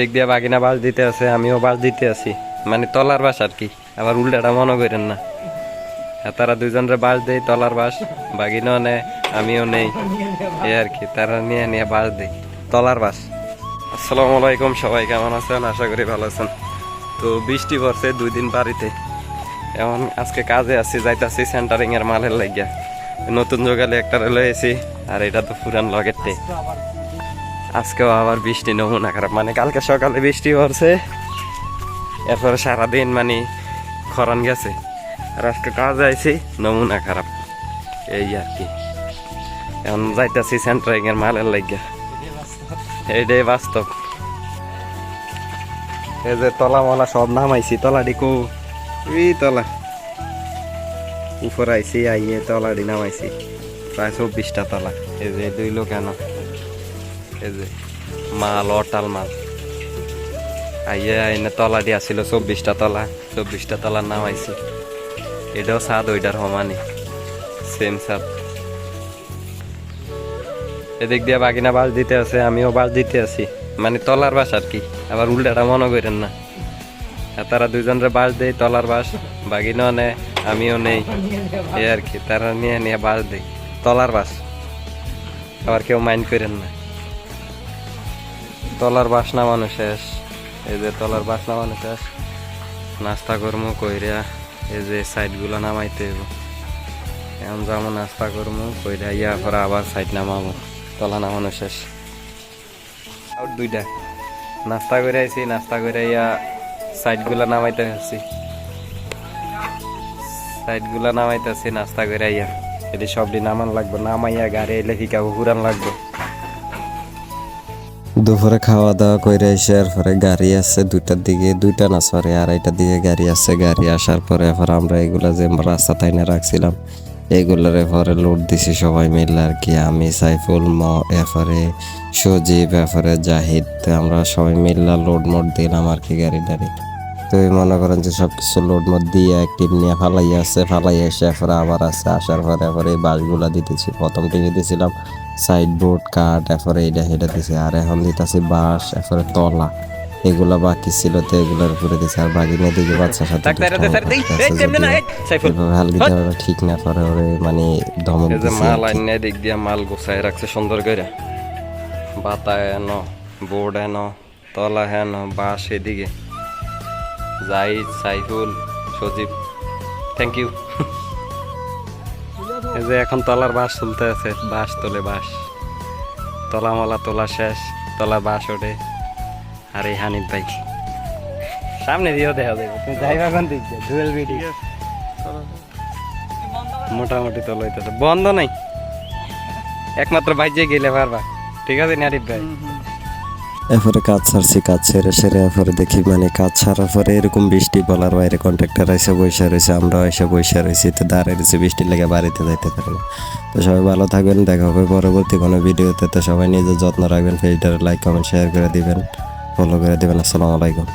দিক দিয়ে বাগিনা বাস দিতে আছে, আমিও বাস দিতে আছি। মানে তলার বাস আর কি, আবার উল্টাটা মনে করেন না। তারা দুজনের বাস দেয়, তলার বাস, বাগিনাও নেয় আমিও নেই। এই আর কি, তারা নিয়ে নিয়ে বাস দেয়, তলার বাস। আসসালামু আলাইকুম সবাই, কেমন আছেন? আশা করি ভালো আছেন। তো বৃষ্টি পড়ছে দুই দিন বাড়িতে। এখন আজকে কাজে আছি, যাইতাছি সেন্টারিং এর মালের লাগিয়া। নতুন জোগালে একটা লয়েছি আর এটা তো পুরান লগেরটে আজকেও আবার বৃষ্টি, নমুনা খারাপ। মানে কালকে সকালে বৃষ্টি পড়ছে, এরপরে সারাদিন মানে খরান গেছে। আর আজকে কাজ আইছি, নমুনা খারাপ। এই আর কি। এখন যাইতাছি সেন্টারিং এর মালের লাগিয়া এইটাই বাস্তব। এই যে তলা মলা সব নামাইছি তলা ডিকু এই তলা। উপর আইছি, আইয়ে তলা ডি নামাইছি। প্রায় চব্বিশটা তলা। এই যে দুই লোক কেন এই যে, মাল, অটাল মাল। আইয়ে, আইনে তলা দিয়ে আসছিল চব্বিশটা তলা চব্বিশটা তলা নামাইছি এটাও সাদ ওইটার সমানই সেম সাদ এদিক দিয়ে বাগিনা বাস দিতে আছে, আমিও বাস দিতে আছি। মানে তলার বাস আর কি, আবার উল্টাটা মনে করেন না। তারা দুজনের বাস দেয়, তলার বাস। বাগিনাও নেয় আমিও নেই। এই আর কি, তারা নিয়ে নিয়ে বাস দেয়। তলার বাস। আবার কেউ মাইন্ড করেন না। তলার বাস নামানো শেষ। এই যে তলার বাস নামানো শেষ। নাস্তা করব কইরা এই যে সাইডগুলো নামাইতে এখন যাব নাস্তা করব কইরা ইয়া করে আবার সাইড নামাবো তলা নামানো শেষ। আউট দুইটা। নাস্তা করে আইছি, নাস্তা করে ইয়া সাইডগুলো নামাইতে আসছি। সাইডগুলো নামাইতেছি নাস্তা করে ইয়া এটি সবটি নামান লাগবে, নামাইয়া গাড়ি এলে ফিকাবো পুরান লাগবে। দুপুরে খাওয়া দাওয়া করে এসে এরপরে গাড়ি আছে দুইটার দিকে, দুইটা না সরি আড়াইটার দিকে গাড়ি আছে। গাড়ি আসার পরে এরপর আমরা এগুলা যে রাস্তা তাইনে রাখছিলাম, এগুলোর এরপরে লোড দিছি সবাই মিলে আর কি। আমি, সাইফুল, ম, এরপরে সজীব, এরপরে জাহিদ আমরা সবাই মিল্লা লোড মোড দিলাম আর কি গাড়ি টাড়ি তো মনে করেন যে সব কিছু লোড মোড দিয়ে একটি নিয়ে ফালাই আছে ফালাই এসে এরপরে আবার আছে আসার পরে এরপরে এই বাসগুলা দিতেছি। প্রথম টিকে দিয়েছিলাম সাইড বোর্ড কাঠ এরপরে এটা হেঁটে দিছে আর এখন দিতেছি বাঁশ এরপরে তলা। এগুলা বাকি ছিল তো এগুলোর উপরে দিছে আর বাকি নিয়ে দিকে বাচ্চার সাথে হালকি দেওয়াটা ঠিক না পরে ওরে মানে ধমক মাল আর দিক দিয়ে মাল গুছাই রাখছে সুন্দর করে বাতা হেন বোর্ড হেন তলা হেন বাঁশ এদিকে। জাহিদ সাইফুল সজীব। থ্যাংক ইউ এই যে এখন তলার বাঁশ তুলতে আছে বাঁশ তোলে বাঁশ। তলা মলা তোলা শেষ তলা বাঁশ ওঠে। আর এই হানিফ ভাই। সামনে দিয়েও দেখা যাবে তুমি যাইবা কোন দিক ডুয়েল বিডি। মোটামুটি তো লইতেছে বন্ধ নাই। একমাত্র বাইজে গেলে পারবা। ঠিক আছে নি আরিফ ভাই এরপরে কাজ ছাড়ছি কাজ ছেড়ে সেরে এরপরে দেখি মানে কাজ ছাড়ার পরে এরকম বৃষ্টি বলার বাইরে কন্ট্রাক্টর এসে বসে রয়েছে আমরা এসে বসে রয়েছি। তো দাঁড়িয়ে রয়েছে বৃষ্টির লেগে বাড়িতে যাইতে পারি না। তো সবাই ভালো থাকবেন, দেখা হবে পরবর্তী কোনো ভিডিওতে। তো সবাই নিজের যত্ন রাখবেন ফেসবুকে লাইক কমেন্ট শেয়ার করে দিবেন ফলো করে দিবেন। আসসালামু আলাইকুম।